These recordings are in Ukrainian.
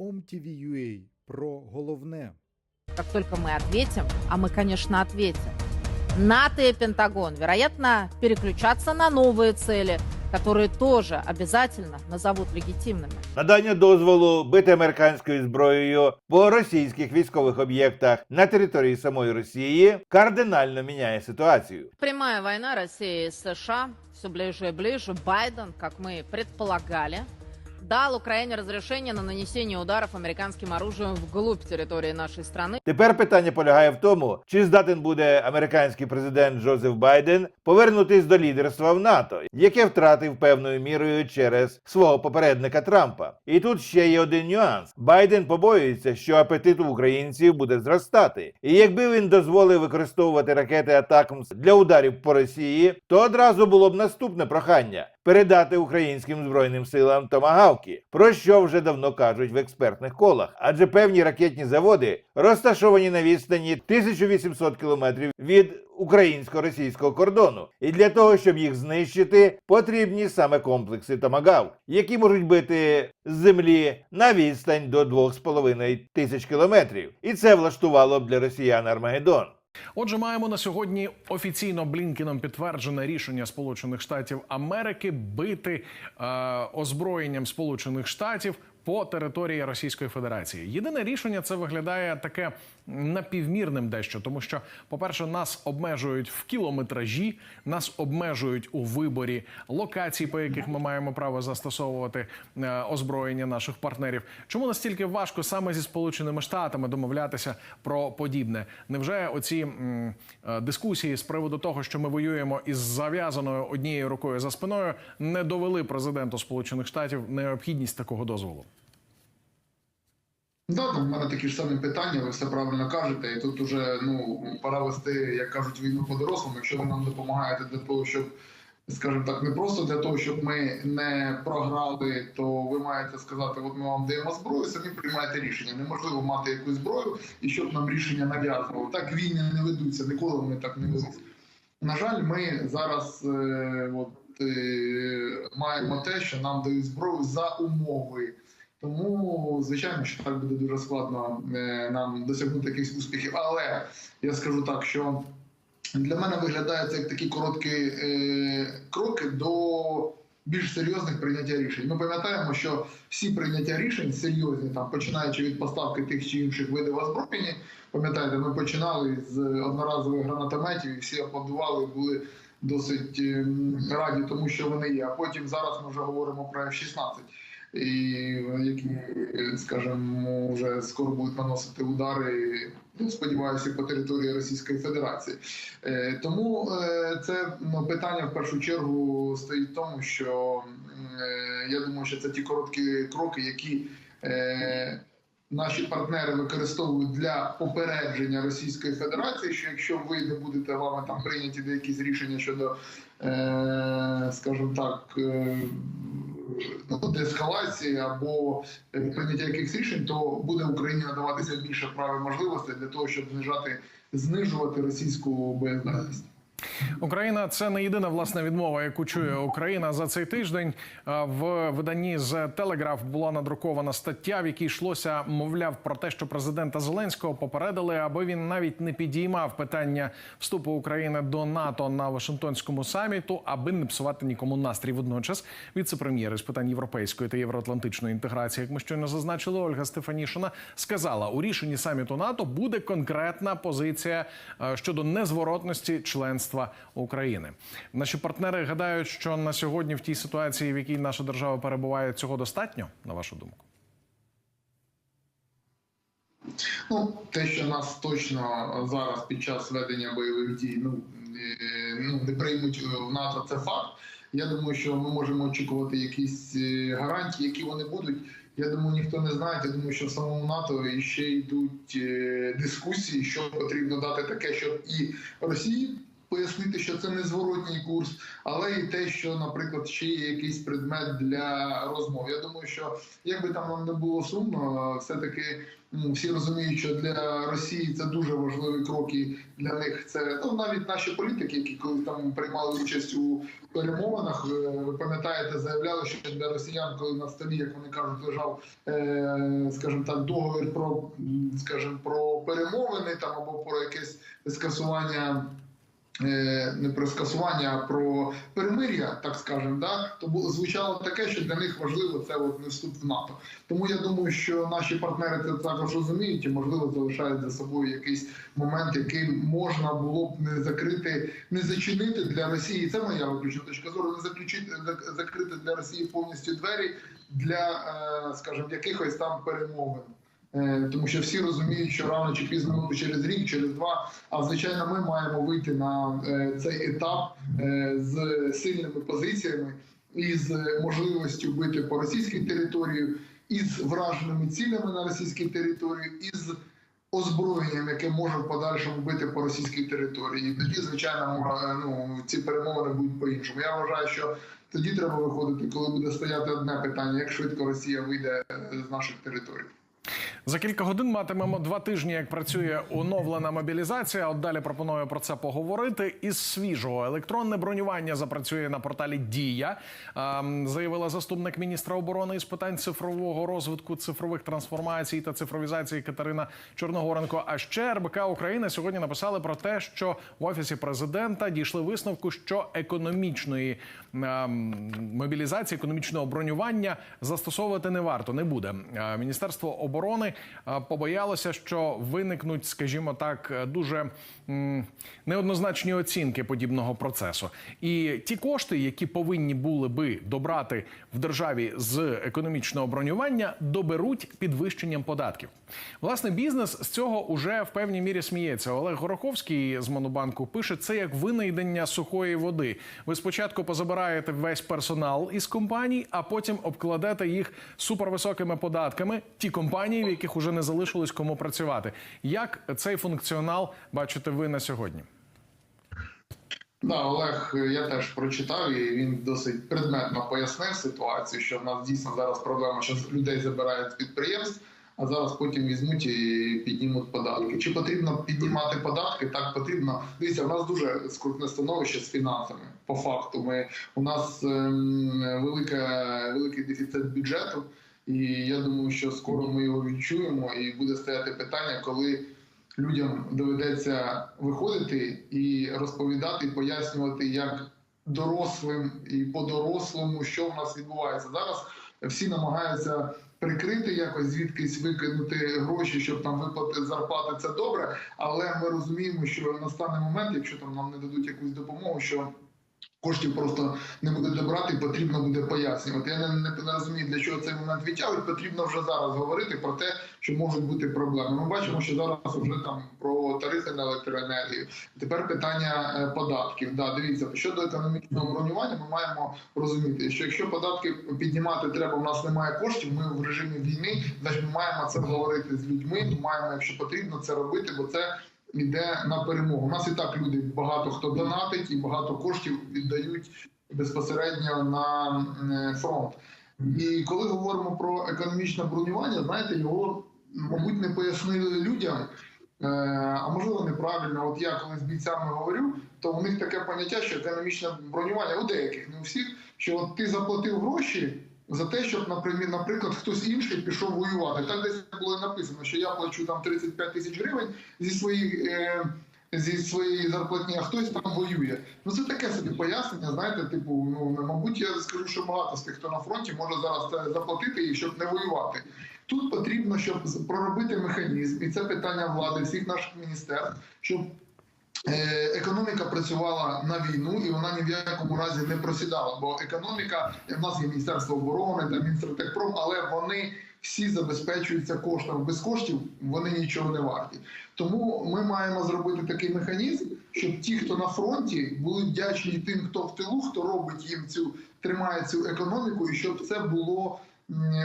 OMTV.ua про головне. Как только мы ответим, а мы, конечно, ответим, НАТО и Пентагон, вероятно, переключаться на новые цели, которые тоже обязательно назовут легитимными. Надання дозволу бити американською зброєю по російських військових об'єктах на території самої Росії кардинально міняє ситуацію. Прямая война России и США все ближе и ближе. Байден, как мы предполагали, дал Украине разрешение на нанесение ударов американским оружием вглубь территории нашей страны. Тепер питання полягає в тому, чи здатен буде американський президент Джозеф Байден повернутись до лідерства в НАТО, яке втратив певною мірою через свого попередника Трампа. І тут ще є один нюанс: Байден побоюється, що апетит у українців буде зростати. І якби він дозволив використовувати ракети Атакмс для ударів по Росії, то одразу було б наступне прохання передати українським збройним силам томагавки, про що вже давно кажуть в експертних колах. Адже певні ракетні заводи розташовані на відстані 1800 кілометрів від українсько-російського кордону, і для того, щоб їх знищити, потрібні саме комплекси Томагав, які можуть бити з землі на відстань до 2,5 тисяч кілометрів. І це влаштувало б для росіян Армагеддон. Отже, маємо на сьогодні офіційно блінкіном підтверджене рішення Сполучених Штатів Америки бити е, озброєнням Сполучених Штатів по території Російської Федерації. Єдине рішення це виглядає таке напівмірним дещо, тому що, по-перше, нас обмежують в кілометражі, нас обмежують у виборі локацій, по яких ми маємо право застосовувати е, озброєння наших партнерів. Чому настільки важко саме зі Сполученими Штатами домовлятися про подібне? Невже оці е, дискусії з приводу того, що ми воюємо із зав'язаною однією рукою за спиною, не довели президенту Сполучених Штатів необхідність такого дозволу? Да, там в мене такі ж самі питання, ви все правильно кажете. І тут уже ну пора вести, як кажуть, війну по дорослому. Якщо ви нам допомагаєте для того, щоб, скажімо так, не просто для того, щоб ми не програли, то ви маєте сказати, от ми вам даємо зброю, самі приймаєте рішення. Неможливо мати якусь зброю і щоб нам рішення нав'язували. Так війни не ведуться, ніколи вони так не ведуться. На жаль, ми зараз е, от, е, маємо те, що нам дають зброю за умови. Тому, звичайно, що так буде дуже складно е, нам досягнути якихось успіхів. Але я скажу так, що для мене виглядає це як такі короткі е, кроки до більш серйозних прийняття рішень. Ми пам'ятаємо, що всі прийняття рішень серйозні, там починаючи від поставки тих чи інших видів озброєння. Пам'ятаєте, ми починали з одноразових гранатометів, і всі аплодували, були досить е, раді, тому що вони є. А потім зараз ми вже говоримо про F-16 і які, скажімо, вже скоро будуть наносити удари. ну, Сподіваюся, по території Російської Федерації. Е, Тому е, це ну, питання в першу чергу стоїть в тому, що е, я думаю, що це ті короткі кроки, які е, наші партнери використовують для попередження Російської Федерації, що якщо ви не будете вами там прийняті деякі рішення щодо, е, скажімо так, е, ну, деескалації або прийняття якихось рішень, то буде Україні надаватися більше прав і можливостей для того, щоб знижати знижувати російську боєздатність. Україна це не єдина власна відмова, яку чує Україна за цей тиждень. В виданні з Телеграф була надрукована стаття, в якій йшлося, мовляв, про те, що президента Зеленського попередили, аби він навіть не підіймав питання вступу України до НАТО на Вашингтонському саміту, аби не псувати нікому настрій. Водночас віце-прем'єр з питань європейської та євроатлантичної інтеграції, як ми щойно зазначили, Ольга Стефанішина сказала у рішенні саміту НАТО буде конкретна позиція щодо незворотності членства України. Наші партнери гадають, що на сьогодні в тій ситуації, в якій наша держава перебуває, цього достатньо, на вашу думку. Ну, те, що нас точно зараз під час ведення бойових дій ну, е, ну, не приймуть в НАТО, це факт. Я думаю, що ми можемо очікувати якісь е, гарантії, які вони будуть. Я думаю, ніхто не знає. Я думаю, що в самому НАТО ще йдуть е, дискусії, що потрібно дати таке, щоб і Росії пояснити, що це не зворотній курс, але і те, що, наприклад, ще є якийсь предмет для розмов. Я думаю, що як би там нам не було сумно, все-таки ну, всі розуміють, що для Росії це дуже важливі кроки для них. Це ну навіть наші політики, які коли там приймали участь у перемовинах, ви пам'ятаєте, заявляли, що для росіян, коли на столі, як вони кажуть, лежав, е, скажімо так, договір про скажімо, про перемовини там або про якесь скасування. Е, Не про скасування, а про перемир'я, так скажемо, да то звучало таке, що для них важливо це от не вступ в НАТО. Тому я думаю, що наші партнери це також розуміють і можливо залишають за собою якийсь момент, який можна було б не закрити, не зачинити для Росії. Це моя виключна точка зору. Не заключити зак- закрити для Росії повністю двері для, е, скажімо, якихось там перемовин. Е, Тому що всі розуміють, що рано чи пізно через рік, через два. А звичайно, ми маємо вийти на е, цей етап е, з сильними позиціями і з можливістю бити по російській території, із враженими цілями на російській території, і з озброєнням, яке може в подальшому бити по російській території. І тоді, звичайно, ну, ці перемовини будуть по-іншому. Я вважаю, що тоді треба виходити, коли буде стояти одне питання: як швидко Росія вийде з наших територій. За кілька годин матимемо два тижні, як працює оновлена мобілізація. От далі пропоную про це поговорити. Із свіжого електронне бронювання запрацює на порталі Дія, ем, заявила заступник міністра оборони із питань цифрового розвитку, цифрових трансформацій та цифровізації Катерина Чорногоренко. А ще РБК України сьогодні написали про те, що в офісі президента дійшли висновку, що економічної ем, мобілізації, економічного бронювання застосовувати не варто, не буде. Е, Міністерство оборони е, побоялося, що виникнуть, скажімо так, е, дуже неоднозначні оцінки подібного процесу. І ті кошти, які повинні були би добрати в державі з економічного бронювання, доберуть підвищенням податків. Власне, бізнес з цього уже в певній мірі сміється. Олег Гороховський з Монобанку пише це як винайдення сухої води. Ви спочатку позабираєте весь персонал із компаній, а потім обкладете їх супервисокими податками. Ті компанії, в яких уже не залишилось кому працювати. Як цей функціонал бачите ви на сьогодні? Да, Олег, я теж прочитав і він досить предметно пояснив ситуацію, що в нас дійсно зараз проблема, що людей забирають з підприємств, а зараз потім візьмуть і піднімуть податки. Чи потрібно піднімати податки? Так потрібно. Дивіться, у нас дуже скрутне становище з фінансами. По факту, ми у нас ем, велика, великий дефіцит бюджету, і я думаю, що скоро ми його відчуємо, і буде стояти питання, коли людям доведеться виходити і розповідати, пояснювати, як дорослим і по-дорослому, що в нас відбувається зараз. Всі намагаються прикрити якось звідкись викинути гроші, щоб там виплати зарплати. Це добре, але ми розуміємо, що настане момент, якщо там нам не дадуть якусь допомогу, що Коштів просто не буде добрати, потрібно буде пояснювати. Я не, не, не розумію, для чого цей момент відтягують. Потрібно вже зараз говорити про те, що можуть бути проблеми. Ми бачимо, що зараз вже там про тарифи на електроенергію. Тепер питання е, податків. Да, дивіться щодо економічного бронювання. Ми маємо розуміти, що якщо податки піднімати треба, у нас немає коштів. Ми в режимі війни, значить ми маємо це говорити з людьми. Ми маємо, якщо потрібно, це робити, бо це йде на перемогу. У нас і так люди багато хто донатить і багато коштів віддають безпосередньо на е, фронт. І коли говоримо про економічне бронювання, знаєте, його мабуть не пояснили людям. Е, А можливо неправильно. От я коли з бійцями говорю, то у них таке поняття, що економічне бронювання у деяких, не у всіх, що от ти заплатив гроші за те, щоб, наприклад, хтось інший пішов воювати. Так десь було написано, що я плачу там 35 тисяч гривень зі своїх. Е, Зі своєї зарплатні, а хтось там воює. Ну це таке собі пояснення. Знаєте, типу, ну мабуть, я скажу, що багато з тих, хто на фронті, може зараз це заплатити їх, щоб не воювати. Тут потрібно, щоб проробити механізм, і це питання влади всіх наших міністерств, щоб економіка працювала на війну і вона ні в якому разі не просідала. Бо економіка в нас є міністерство оборони та Мінстратегпром, але вони всі забезпечуються коштами. Без коштів вони нічого не варті. Тому ми маємо зробити такий механізм, щоб ті, хто на фронті, були вдячні тим, хто в тилу, хто робить їм цю тримає цю економіку, і щоб це було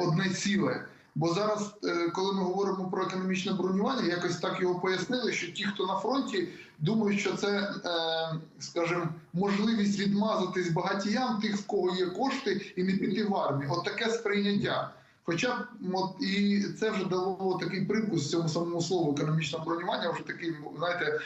одне ціле. Бо зараз, е, коли ми говоримо про економічне бронювання, якось так його пояснили, що ті, хто на фронті, думають, що це, е, скажімо, можливість відмазатись багатіям тих, в кого є кошти, і не піти в армію. От таке сприйняття. Хоча от, і це вже дало такий привкус цьому самому слову економічне бронювання, вже такий, знаєте,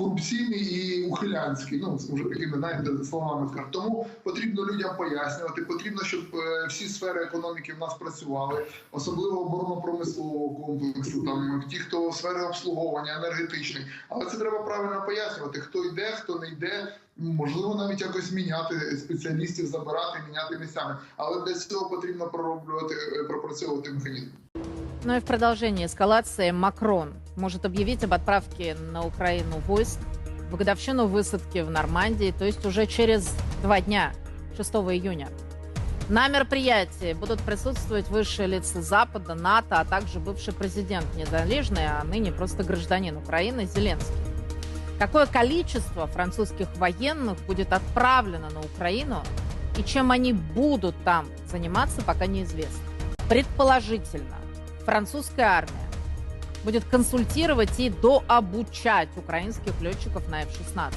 корупційний і ухилянський. Ну вже такими знаєте словами скажу. Тому потрібно людям пояснювати. Потрібно, щоб е, всі сфери економіки в нас працювали, особливо оборонно-промислового комплексу. Там ті, хто сфери обслуговування, енергетичний. Але це треба правильно пояснювати, хто йде, хто не йде. Можливо, навіть якось міняти спеціалістів, забирати, міняти місцями. Але для цього потрібно пророблювати е, пропрацьовувати механізм. Ну и в продолжении эскалации Макрон может объявить об отправке на Украину войск в годовщину высадки в Нормандии, то есть уже через два дня, 6 июня. На мероприятии будут присутствовать высшие лица Запада, НАТО, а также бывший президент незалежный, а ныне просто гражданин Украины Зеленский. Какое количество французских военных будет отправлено на Украину и чем они будут там заниматься, пока неизвестно. Предположительно, французская армия будет консультировать и дообучать украинских летчиков на F-16.